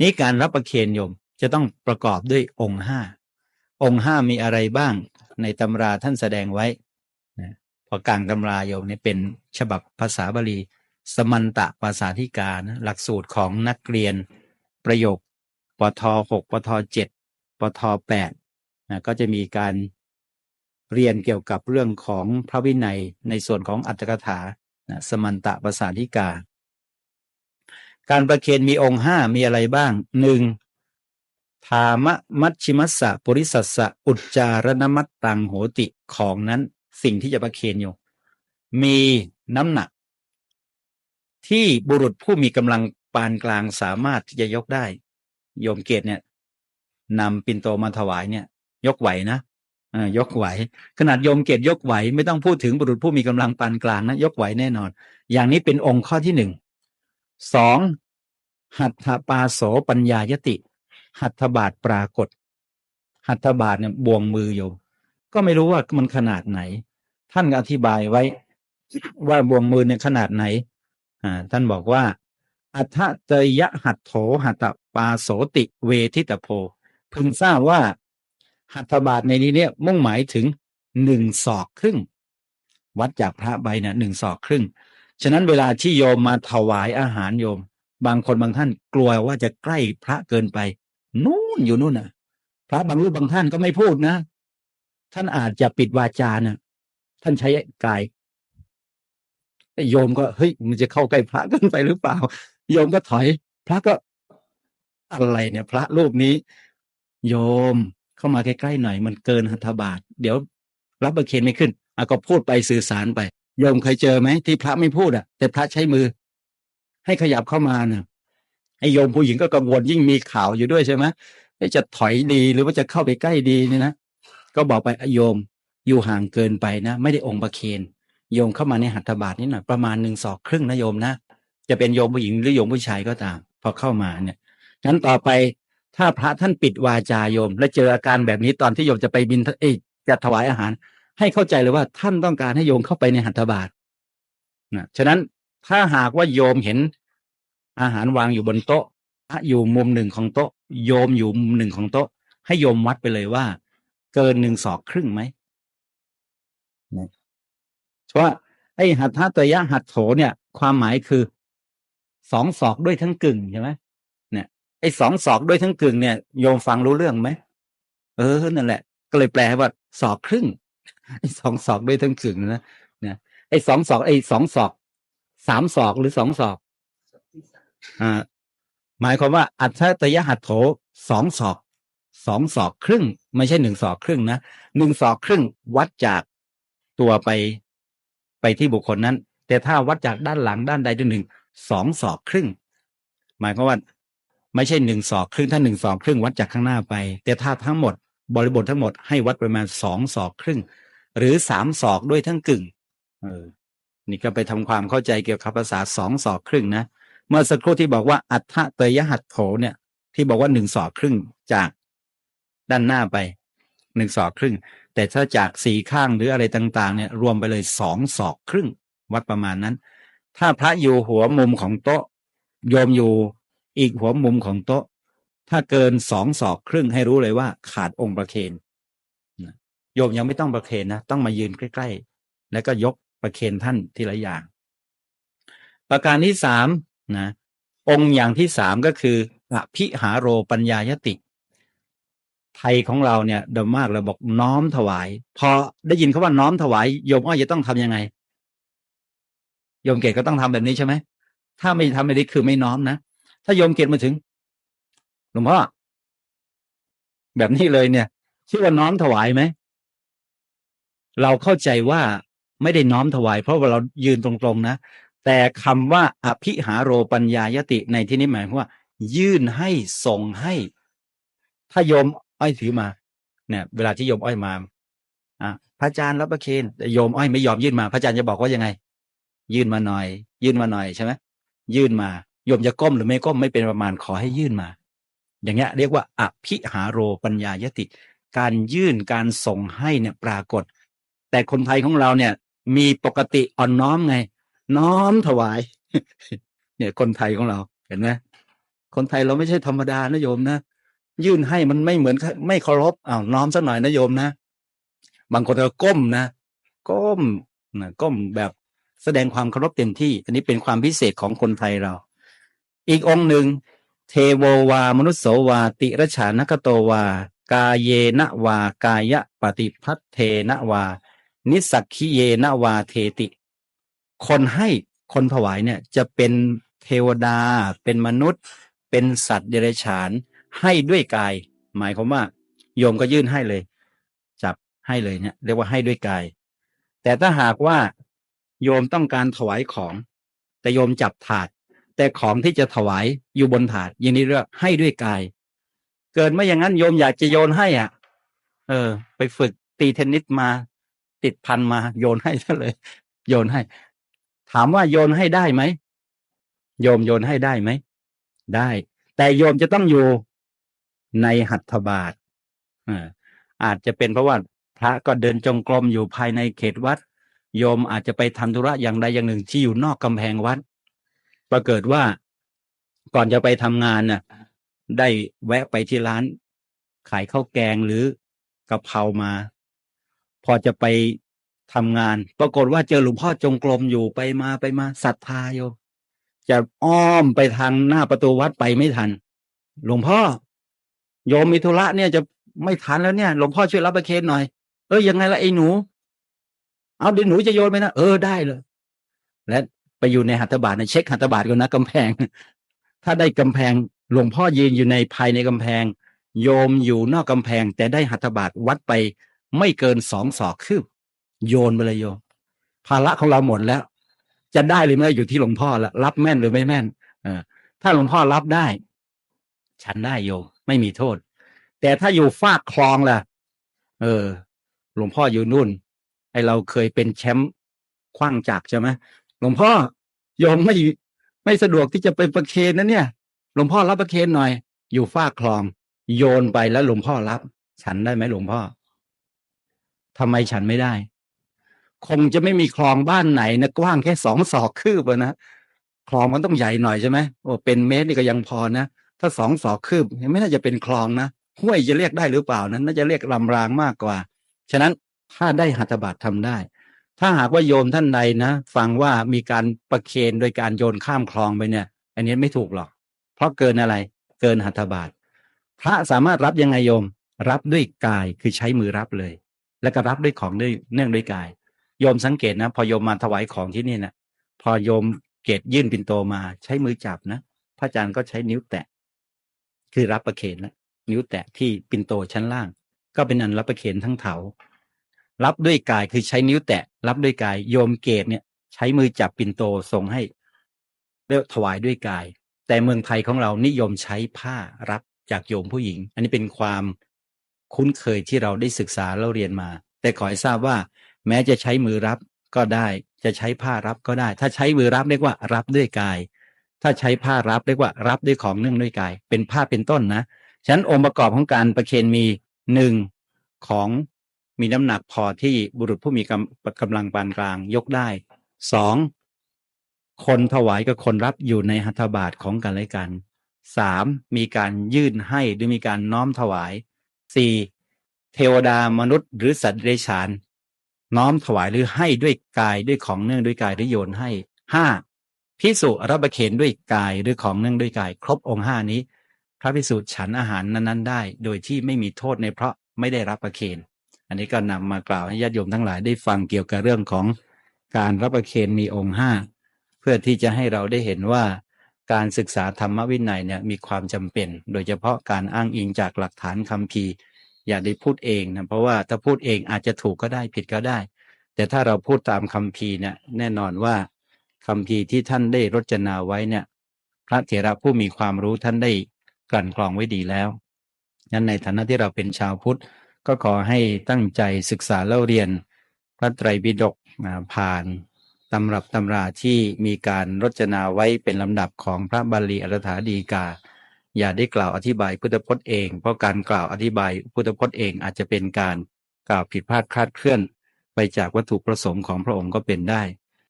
นี่การรับประเคนโยมจะต้องประกอบด้วยองค์ห้าองค์ห้ามีอะไรบ้างในตำราท่านแสดงไว้นะพอกลางตำราโยมเนี่ยเป็นฉบับภาษาบาลี สมันตะภาษาธิการนะหลักสูตรของนักเรียนประโยคปทหกปทเจ็ดปทแปดนะก็จะมีการเรียนเกี่ยวกับเรื่องของพระวินัยในส่วนของอัตถกถานะสมันตะภาษาธิกา การประเคนมีองค์ห้ามีอะไรบ้างหนึ่งธามะมัชชิมัสสะปุริสัสสะอุจจารณมัตตังโหติของนั้นสิ่งที่จะประเคนอยู่ มีน้ำหนัก ที่บุรุษผู้มีกำลังปานกลางสามารถที่จะยกได้ โยมเกตเนี่ยนำปินโตมาถวายเนี่ย ยกไหวนะยกไหว ขนาดโยมเกตยกไหว ไม่ต้องพูดถึงบุรุษผู้มีกำลังปานกลางนะยกไหวแน่นอน อย่างนี้เป็นองค์ข้อที่หนึ่งสอง หัตถปาโสปัญญายติ หัตถบาทปรากฏ หัตถบาทเนี่ยบวงมือโยมก็ไม่รู้ว่ามันขนาดไหน ท่านก็อธิบายไว้ ว่าบวงมือเนี่ยขนาดไหนอ่าท่านบอกว่า อัฏฐเตยะหัตโถหัตถปาโสติเวทิตโพพึงทราบว่า หัตถบาทในนี้เนี่ยมุ่งหมายถึงหนึ่งศอกครึ่ง วัดจากพระใบเนี่ยหนึ่งศอกครึ่ง ฉะนั้นเวลาที่โยมมาถวายอาหารโยม บางคนบางท่านกลัวว่าจะใกล้พระเกินไป นู่นอยู่นู่นน่ะ พระบางรูปบางท่านก็ไม่พูดนะ ท่านอาจจะปิดวาจานะท่านใช้กายโยมก็เฮ้ยมันจะเข้าใกล้พระเกินไปหรือเปล่า โยมก็ถอย พระก็อะไรเนี่ย พระรูปนี้ โยมเข้ามาใกล้ๆหน่อย มันเกินหัตถบาท เดี๋ยว รับประเคนไม่ขึ้นอะก็พูดไปสื่อสารไป โยมเคยเจอไหมที่พระไม่พูดอะ แต่พระใช้มือ ให้ขยับเข้ามาเนี่ยไอโยมผู้หญิงก็กังวลยิ่งมีข่าวอยู่ด้วยใช่ไหมจะถอยดีหรือว่าจะเข้าไปใกล้ดีเนี่ยนะก็บอกไปโยมอยู่ห่างเกินไปนะ ไม่ได้องค์ประเคนโยมเข้ามาในหัตถบาทนี่หน่อยประมาณหนึ่งศอกครึ่งนะโยมนะจะเป็นโยมผู้หญิงหรือโยมผู้ชายก็ตาม พอเข้ามาเนี่ยงั้นต่อไปถ้าพระท่านปิดวาจาโยม และเจออาการแบบนี้ตอนที่โยมจะไปบินเอจะถวายอาหาร ให้เข้าใจเลยว่าท่านต้องการให้โยมเข้าไปในหัตถบาทนะฉะนั้น ถ้าหากว่าโยมเห็น อาหารวางอยู่บนโต๊ะพระอยู่มุมหนึ่งของโต๊ะ โยมอยู่มุมหนึ่งของโต๊ะ ให้โยมวัดไปเลยว่า เกินหนึ่งศอกครึ่งไหมนะเพราะว่าไอ้หัตถตยะหัตโถเนี่ย ความหมายคือสองศอกด้วยทั้งกึ่งใช่ไหมเนี่ยไอ้สองศอกด้วยทั้งกึ่งเนี่ยโยมฟังรู้เรื่องไหมเออนั่นแหละ ก็เลยแปลว่าศอกครึ่งไอ้สองศอกด้วยทั้งกึ่งนะเนี่ยไอ้สองศอกไอ้สองศอก สามศอกหรือสองศอกอ่าหมายความว่า อัตตยหัตโถสองศอกสองศอกครึ่ง ไม่ใช่หนึ่งศอกครึ่งนะหนึ่งศอกครึ่งวัดจากตัวไปไปที่บุคคลนั้น แต่ถ้าวัดจากด้านหลังด้านใดด้านหนึ่งสองศอกครึ่ง หมายความว่า ไม่ใช่หนึ่งศอกครึ่งถ้าหนึ่งศอกครึ่งวัดจากข้างหน้าไป แต่ถ้าทั้งหมด บริบททั้งหมดให้วัดประมาณสองศอกครึ่ง หรือสามศอกด้วยทั้งกึ่ง เออ นี่ก็ไปทำความเข้าใจเกี่ยวกับภาษาสองศอกครึ่งนะ เมื่อสักครู่ที่บอกว่าอัฏฐเตยหัตโถเนี่ย ที่บอกว่าหนึ่งศอกครึ่งจากด้านหน้าไปหนึ่งศอกครึ่ง แต่ถ้าจากสี่ข้างหรืออะไรต่าง ๆ เนี่ย รวมไปเลยสองศอกครึ่ง วัดประมาณนั้น ถ้าพระอยู่หัวมุมของโต๊ะโยมอยู่อีกหัวมุมของโต๊ะ ถ้าเกินสองศอกครึ่งให้รู้เลยว่าขาดองค์ประเคนโยมยังไม่ต้องประเคนนะต้องมายืนใกล้ ๆ แล้วก็ยก ประเคนท่านทีละอย่าง ประการที่สามนะองค์อย่างที่สามก็คืออภิหาโรปัญญายติ ไทยของเราเนี่ยเดิมมากเราบอกน้อมถวาย พอได้ยินเขาว่าน้อมถวายโยมอ้อยจะต้องทำยังไงโยมเกตก็ต้องทำแบบนี้ใช่ไหมถ้าไม่ทำแบบนี้คือไม่น้อมนะถ้าโยมเกตมาถึงหลวงพ่อแบบนี้เลยเนี่ยชื่อว่าน้อมถวายไหมเราเข้าใจว่า ไม่ได้น้อมถวาย เพราะว่าเรายืนตรงๆนะ แต่คำว่าอภิหาโรปัญญายติในที่นี้หมายความว่า ยื่นให้ส่งให้ ถ้าโยมอ้อยถือมา เนี่ย เวลาที่โยมอ้อยมาอะพระอาจารย์รับประเคนแต่โยมอ้อยไม่ยอมยื่นมา พระอาจารย์จะบอกว่ายังไง ยื่นมาหน่อย ยื่นมาหน่อยใช่ไหมยื่นมาโยมจะก้มหรือไม่ก้มไม่เป็นประมาณขอให้ยื่นมา อย่างเงี้ย เรียกว่าอภิหาโรปัญญายติ การยื่นการส่งให้เนี่ยปรากฏ แต่คนไทยของเราเนี่ย มีปกติอ่อนน้อมไง น้อมถวาย เนี่ยคนไทยของเราเห็นไหมคนไทยเราไม่ใช่ธรรมดานะโยมนะยื่นให้มันไม่เหมือนไม่เคารพอ้าวน้อมสักหน่อยนะโยมนะบางคนก็ก้มนะก้มนะก้มแบบแสดงความเคารพเต็มที่ อันนี้เป็นความพิเศษของคนไทยเรา อีกองหนึ่งเทโววา มนุสโสวา ติรชานกโตวา กาเยนะวากายะปฏิพัทเทนะวา นิสักขิเยนวาเทติ คนให้คนถวายเนี่ยจะเป็นเทวดา เป็นมนุษย์ เป็นสัตว์เดรัจฉาน ให้ด้วยกาย หมายความว่า โยมก็ยื่นให้เลย จับให้เลยเนี่ยเรียกว่าให้ด้วยกาย แต่ถ้าหากว่าโยมต้องการถวายของ แต่โยมจับถาด แต่ของที่จะถวายอยู่บนถาดอย่างนี้เรียกให้ด้วยกาย เกิดไม่อย่างนั้นโยมอยากจะโยนให้อะ เออ ไปฝึกตีเทนนิสมา ติดพันมาโยนให้ซะเลย โยนให้ ถามว่าโยนให้ได้ไหมโยมโยนให้ได้ไหมได้ แต่โยมจะต้องอยู่ในหัตถบาทอาอาจจะเป็นเพราะว่าพระก็เดินจงกรมอยู่ภายในเขตวัด โยมอาจจะไปทำธุระอย่างใดอย่างหนึ่งที่อยู่นอกกำแพงวัด ปรากฏว่าก่อนจะไปทำงานน่ะ ได้แวะไปที่ร้าน ขายข้าวแกงหรือกะเพรามา พอจะไปทำงาน ปรากฏว่าเจอหลวงพ่อจงกรมอยู่ไปมาไปมาศรัทธาโยจะอ้อมไปทางหน้าประตูวัดไปไม่ทัน หลวงพ่อ โยมมีธุระเนี่ยจะไม่ทันแล้วเนี่ย หลวงพ่อช่วยรับประเคนหน่อย เอ้ยยังไงละไอ้หนู เอาเดี๋ยวหนูจะโยนไปนะเออได้เลย และไปอยู่ในหัตถบาทนะเช็คหัตถบาทก่อนนะกำแพง ถ้าได้กำแพงหลวงพ่อยืนอยู่ในภายในกำแพง โยมอยู่นอกกำแพง แต่ได้หัตถบาทวัดไป ไม่เกินสองศอกคืบโยนไปเลยโยมภาระของเราหมดแล้ว จะได้หรือไม่อยู่ที่หลวงพ่อละรับแม่นหรือไม่แม่นเออถ้าหลวงพ่อรับได้ ฉันได้โยมไม่มีโทษ แต่ถ้าอยู่ฟากคลองล่ะ เออ หลวงพ่ออยู่นู่น ไอเราเคยเป็นแชมป์คว้างจักใช่ไหมหลวงพ่อโยมไม่ไม่สะดวกที่จะไปประเคนนะเนี่ย หลวงพ่อรับประเคนหน่อย อยู่ฟากคลอง โยนไปแล้วหลวงพ่อรับ ฉันได้ไหมหลวงพ่อ ทำไมฉันไม่ได้ คงจะไม่มีคลองบ้านไหนนะกว้างแค่สองศอกคืบนะคลองมันต้องใหญ่หน่อยใช่ไหมโอ้เป็นเมตรนี่ก็ยังพอนะถ้าสองศอกคืบไม่น่าจะเป็นคลองนะห้วยจะเรียกได้หรือเปล่านั้นน่าจะเรียกลำรางมากกว่า ฉะนั้นถ้าได้หัตถบาตทำได้ ถ้าหากว่าโยมท่านใดนะ ฟังว่ามีการประเคนโดยการโยนข้ามคลองไปเนี่ย อันนี้ไม่ถูกหรอก เพราะเกินอะไร เกินหัตถบาตพระสามารถรับยังไงโยม รับด้วยกายคือใช้มือรับเลย แล้วก็รับด้วยของด้วยเนื่องด้วยกาย โยมสังเกตนะ พอโยมมาถวายของที่นี่นะพอโยมเกตยื่นปินโตมาใช้มือจับนะพระอาจารย์ก็ใช้นิ้วแตะ คือรับประเคนแล้วนิ้วแตะที่ปินโตชั้นล่าง ก็เป็นอันรับประเคนทั้งเถารับด้วยกายคือใช้นิ้วแตะ รับด้วยกาย โยมเกตเนี่ย ใช้มือจับปินโตส่งให้เรียกถวายด้วยกาย แต่เมืองไทยของเรานิยมใช้ผ้ารับจากโยมผู้หญิง อันนี้เป็นความ คุ้นเคยที่เราได้ศึกษาเราเรียนมา แต่ขอให้ทราบว่า แม้จะใช้มือรับก็ได้ จะใช้ผ้ารับก็ได้ ถ้าใช้มือรับเรียกว่ารับด้วยกาย ถ้าใช้ผ้ารับเรียกว่ารับด้วยของเนื่องด้วยกาย เป็นผ้าเป็นต้นนะฉะนั้นองค์ประกอบของการประเคนมีหนึ่งของมีน้ำหนักพอที่บุรุษผู้มีกำกำลังปานกลางยกได้สองคนถวายกับคนรับอยู่ในหัตถบาทของกันและกันสามมีการยื่นให้หรือมีการน้อมถวาย สี่เทวดามนุษย์หรือสัตว์เดรัจฉาน น้อมถวายหรือให้ด้วยกายด้วยของเนื่องด้วยกายหรือโยนให้ห้าพิสุรับประเคนด้วยกายหรือของเนื่องด้วยกาย ครบองค์ห้านี้ พระพิสุฉันอาหารนั้นๆ ได้ โดยที่ไม่มีโทษในเพราะไม่ได้รับประเคนอันนี้ก็นำมากล่าวให้ญาติโยมทั้งหลายได้ฟังเกี่ยวกับเรื่องของการรับประเคนมีองค์ห้าเพื่อที่จะให้เราได้เห็นว่า การศึกษาธรรมวินัยเนี่ยมีความจำเป็น โดยเฉพาะการอ้างอิงจากหลักฐานคัมภีร์อย่าได้พูดเองนะเพราะว่าถ้าพูดเองอาจจะถูกก็ได้ผิดก็ได้ แต่ถ้าเราพูดตามคัมภีร์เนี่ยแน่นอนว่าคัมภีร์ที่ท่านได้รจนาไว้เนี่ย พระเถระผู้มีความรู้ท่านได้กลั่นกรองไว้ดีแล้วงั้นในฐานะที่เราเป็นชาวพุทธก็ขอให้ตั้งใจศึกษาเล่าเรียนพระไตรปิฎกผ่าน ตำรับตำราที่มีการรจนาไว้เป็นลำดับของพระบาลีอัตถาดีกา อย่าได้กล่าวอธิบายพุทธพจน์เอง เพราะการกล่าวอธิบายพุทธพจน์เองอาจจะเป็นการกล่าวผิดพลาดคลาดเคลื่อน ไปจากวัตถุประสงค์ของพระองค์ก็เป็นได้